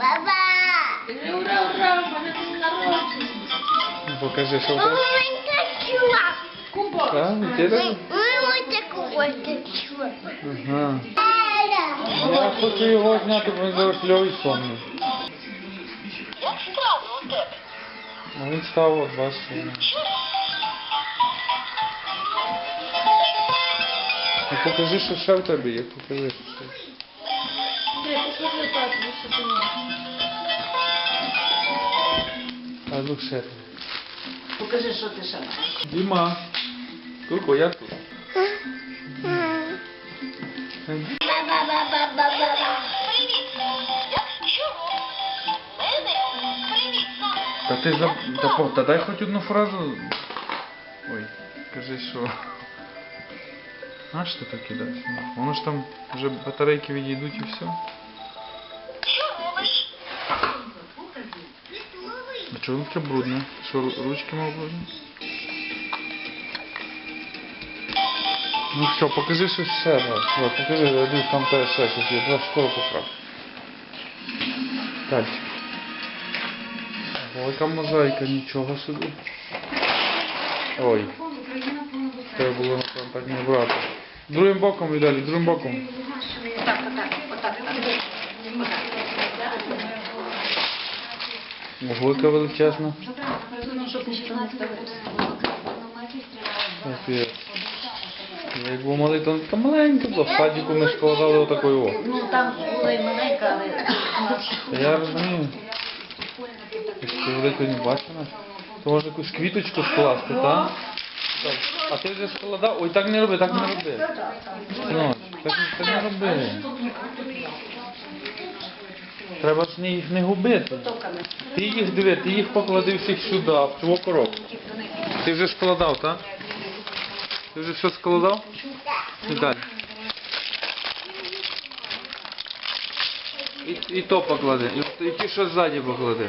Баба! Ура, ура, в мене день народження. Ну, Покажи, що в тебе. Маленька чувак. Кубок. Так, і ти так? Ой, такой чувак. Ага. Я хочу його зняти, бо він зараз кльовий сонний. Як справи у тебе? А він став от бачите. Ну покажи, що ще в тебе є, покажи, що ще. Нет, посмотри так, высоту. А ну шер. Покажи, що ти шариш. Діма. Куку, як тут? Та ти за... Та, та дай хоч одну фразу. Ой, кажи, що... А що так кидаєш? Воно ж там вже батарейки відійдуть і все. А чого воно таке? Що ручки мав брудні? Ну все, покажи щось ще раз. Давай, покажи, я дивлюсь, там те ще щось є. Давай скоро поправ. Далі. Ой, мозаїка, нічого собі. Ой. Треба було напевно так не брати. Другим боком віддалі, другим боком. Отак, отак, отак, отак. Ого, величезна. Ну. Капець. Я як малий, то така маленька була. В садіку ми складали отакою о. Ну, там була і маленька, але... Я розумію. Якщо великої не бачила. То може якусь квіточку скласти, так? Так. А ти вже складав? Ой, так не роби, так не роби. Синочок, так, так не роби. Треба ж не їх не губити. Ти їх диви, ти їх поклади всіх сюди, в цю коробку. Ти вже складав, так? Ти вже все складав? І далі. І, і то поклади. І, і ті, що ззаді поклади.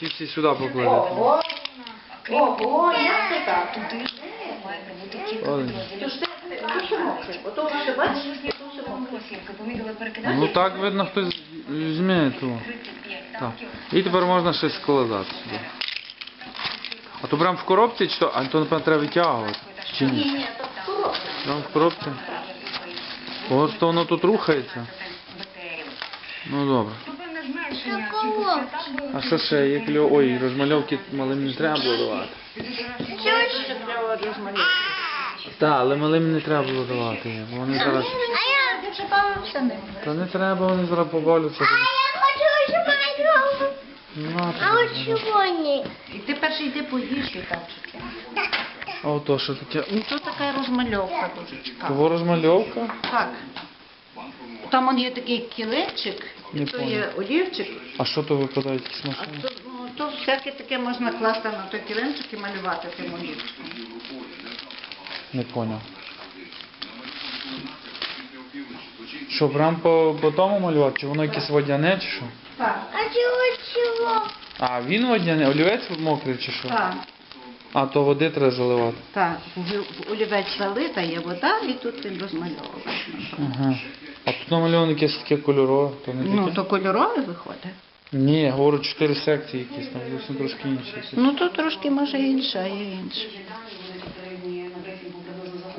Ті всі сюди поклади. Ого, ого, як це так? Ж Ото бачиш. Ну так видно, хтось візьме ту. Так. І тепер можна щось складати сюди. А то прям в коробці чи то? А то напевно треба витягувати. Чи ні? Ні, то коробка. Прям в коробці. Ось то воно тут рухається. Ну добре. А що ще є кльо? Ой, розмальовки малим не треба було давати. Дуже кльово розмалювати. Так, але малим не треба було давати. Бо вони зараз. А я... Ти бавився ним. Та не треба, вони зараз побавляться. А я хочу шмайку. Ну, А от чого ні? І ти перший йди поїж і так. А ото що таке? Ну, то така розмальовка дуже цікава. Того розмальовка? Так. Там он є такий кілечик, Не то понял. є олівчик, А що то випадають якісь а машини? то, ну, то всяке таке можна класти на той кілечик і малювати тим олівчиком. Не поняв. Що, прям по, по тому малювати? Чи воно якесь водяне, чи що? Так. А чого чого? А, він водяне, олівець мокрий чи що? Так, А, то води треба заливати. так. В олівець залита є вода і тут він розмальовує. Ага. А тут намальовано якесь таке кольорове, то не таке? Ну, то кольорове виходить. Ні, я говорю, чотири секції якісь, там зовсім трошки інші. Ну, то трошки може інше, а є інше.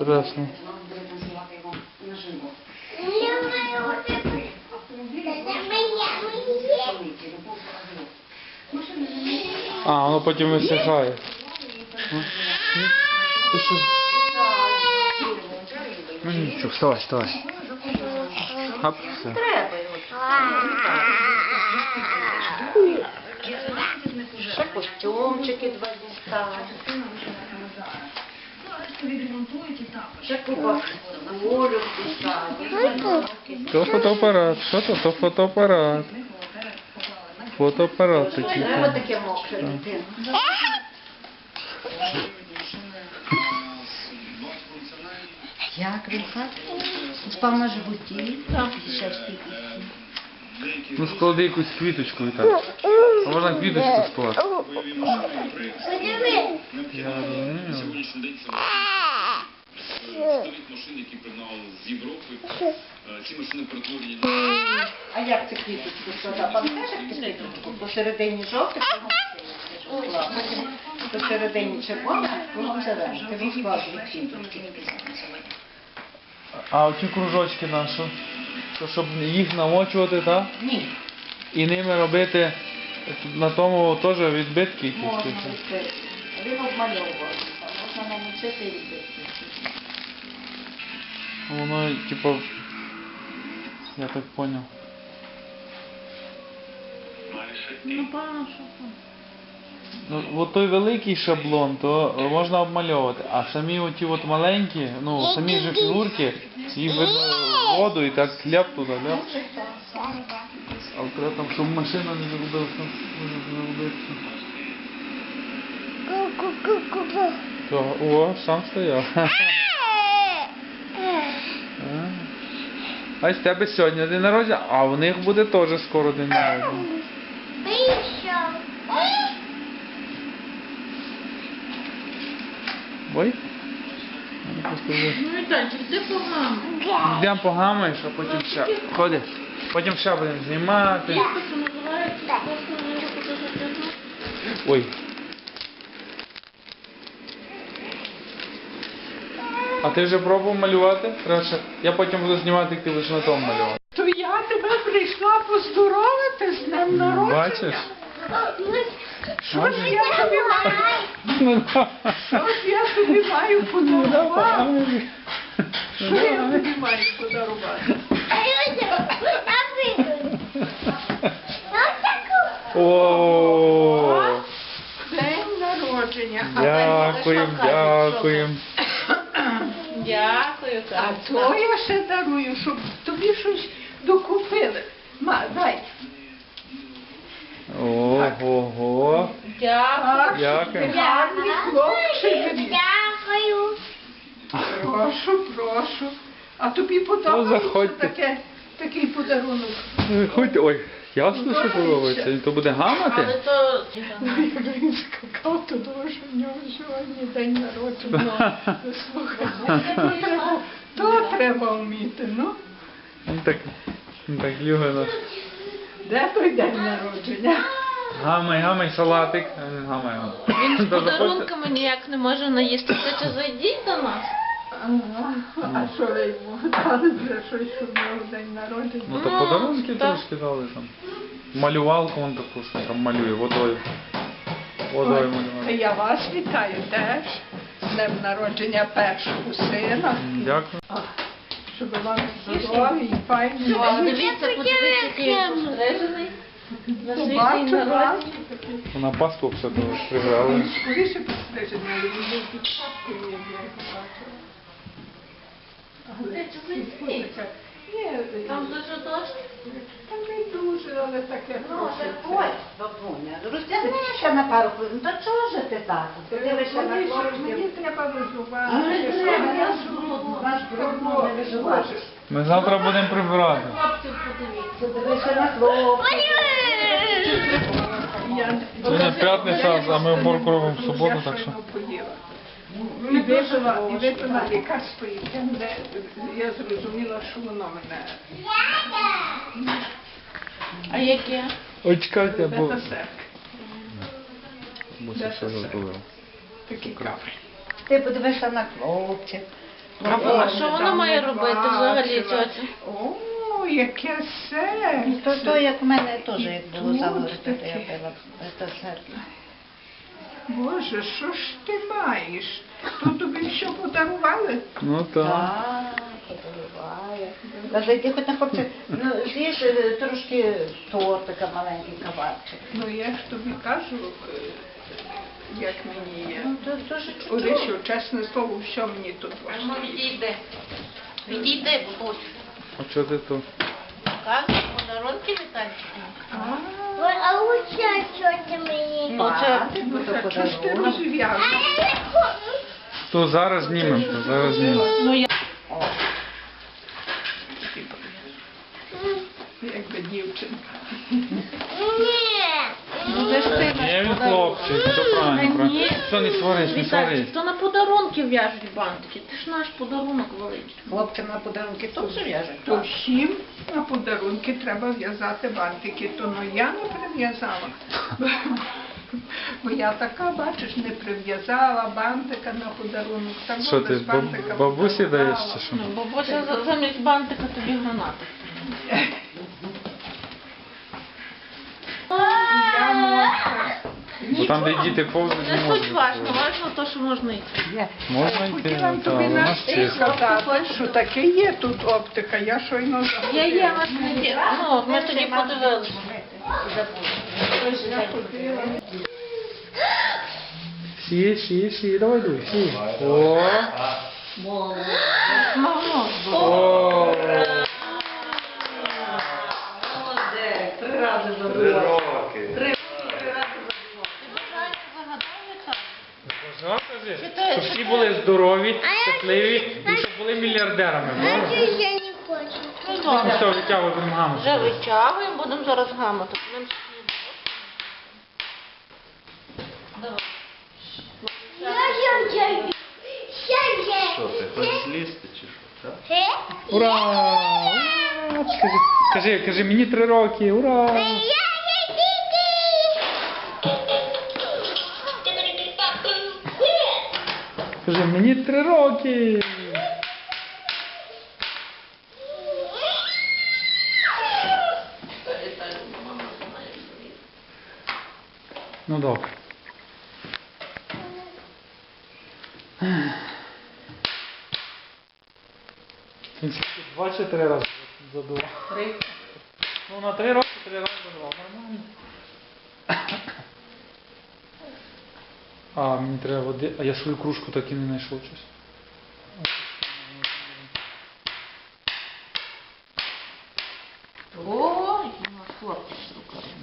Моє. А, воно потім висихає. Ну нічого, вставай, вставай. Хап, все. Ще костюмчики два дістали. То фотоапарат. Що то? То фотоапарат. Фотоапарат такий. Треба таке мокре дитина. Як він так? Спав на животі. Ну склади якусь квіточку і так. А можна квіточку скласти. Подиви. Я розумію. Будуть машини, які пригнали з Європи. Ці машини перетворені на А як це квіточку складав? Пам'ятаєш, як ти квіточку? Посередині жовтих, посередині. Ти розклав квіточки. А оці кружочки наші, щоб їх намочувати, так? Ні, І ними робити на тому теж відбитки якісь. можна такі. робити. Він обмальовував. Можна намочити і робити. Воно, типу, я так поняв. Напевно, що Ну, от той великий шаблон, то можна обмальовувати, а самі оті от маленькі, ну, самі ж фігурки, їх видно в воду і так ляп туди, ляп. Але треба там, щоб машина не загубилася, може загубитися. Ку-ку-ку-ку. То, о, сам стояв. А з тебе сьогодні день народження, а в них буде теж скоро день народження. Ой. Ну, Вітальчик, де погано? Йдемо погамаєш, а потім ще. Ходи. Потім ще будемо знімати. Ой. А ти вже пробував малювати? Треба ще- Я потім буду знімати, як ти будеш на тому малювати. То я тебе прийшла поздоровити з днем народження. Бачиш? Що ж я тобі маю? Ну, Що ж я тобі маю подарувати? Що я тобі маю подарувати? О, День народження. Дякуємо, дякуємо. Дякую, А то я ще дарую, щоб тобі щось докупили. Ма, дай. Ого-го. Дякую. Так, Дякую. гарний хлопчик. Дякую. Прошу, прошу. А тобі Ну, подобається заходьте. таке, такий подарунок? Хоч, ой, ясно, що подобається. І То буде Але гамати? то... Він скакав, то тому що в нього сьогодні день народження. Ну, Слухай, то треба, то треба вміти, ну. Він так, він так любить нас. Де той день народження? Гамай, гамай, салатик. А Він гамай. Він з Та заходьте. подарунками ніяк не може наїстися. Чи зайдіть до нас? Ага. А що ви йому дали за щось, що в нього день народження? Ну то Ну, подарунки так. трошки дали там. Малювалку вон таку, що там малює водою. Водою Ой. Я вас вітаю теж з днем народження першого сина. Дякую. А, Щоб вам здорові і файні. Дивіться, подивіться, вас. Вона пасту все того прибрала. Скоріше пострижені, але він під шапкою, як я така- Ні, Там дуже дощ. там не дуже, але таке Ну, трохи. ось, бабуня, розтягни ще на пару хвилин. Та чого ж ти так? На Мені хлопців. Мені треба А виживати. не треба, я ж. Наш брудно не виживати. Ми завтра будемо прибирати. Хлопців подивіться. Подивишся на хлопців. Сьогодні п'ятниця, а ми уборку робимо в суботу, так що. І випила, і випила лікарство, яке мене, я зрозуміла, що воно мене А яке? Ой, чекайте, бо... бета-сек, все зробили. такі каплі. Ти подивишся на хлопців. А що вона має робити взагалі, тьотя? О, яке серце. То, то як в мене теж як було Тут то я таке. пила це серце. Боже, що ж ти маєш? То тобі що подарували? Ну так. Так, подиває. Каже, хоч на хлопців, ну, з'їж е, трошки тортика, маленький кабачик. Ну я ж тобі кажу, е, як мені є. Ну, то дуже чудово. Орисю, чесне слово, що мені тут Ну, важко. відійди. Відійди, бабусь. А чого ти то? Показуй подарунки Вітальчику. А оце що ти мені? Ну, це- Ну, то Так що ж ти подарунок. розв'язуєш? А я не хочу. То зараз знімемо, то зараз знімемо. Ну, я... Якби дівчинка. Ні. Ну, ти Є він хлопчик, все правильно. Все, не сварись, не сварись. то на подарунки в'яжуть бантики. Ти ж наш подарунок великий. Хлопцям на подарунки теж в'яжуть. То всім на подарунки треба в'язати бантики. То ну я не прив'язала. Бо я така, бачиш, не прив'язала бантика на подарунок. Так Що ти баб- бабусі даєш чи що? Ну, бабуся за- замість бантика тобі гранати. Я можу. Бо там, де діти повзуть, не Не суть можна. важно, важно то, що можна йти. Можна йти, Хотіла ну, тобі та, на ж сказати, що таке є тут оптика. Я щойно Є, є, не. Ну, ми тоді подивилися. Сі, сі, сі, давай дуй, сі. О, о. Три рази Три щоб всі були здорові, щасливі і щоб були мільярдерами. А я не хочу. Ну, все, витягуй будемо гаму. Вже витягуємо, будемо зараз гамати. Будемо Я я я я Що ти, хочеш злізти чи що? так? Це? Ура! Ура! Скажи, кажи, кажи, мені три роки, ура! Я я тільки. Кажи, мені три роки. Ну добре. Два чи три рази задував? Три. Ну на три роки три рази задував. Нормально. А, мені треба води, а я свою кружку так і не знайшов щось. О, у нас хлопці з руками.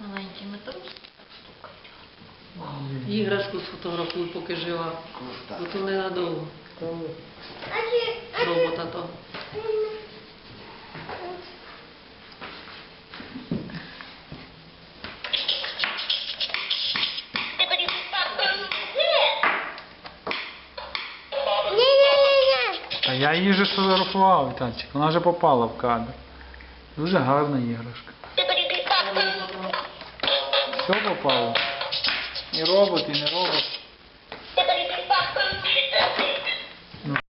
Маленькі матруски так стукають. Іграшку сфотографуй, поки жива. Бо то ненадовго. А ти Робота то. А я її вже сфотографував, Танчик. Вона вже попала в кадр. Дуже гарна іграшка. Все попало. І робот, і не робот.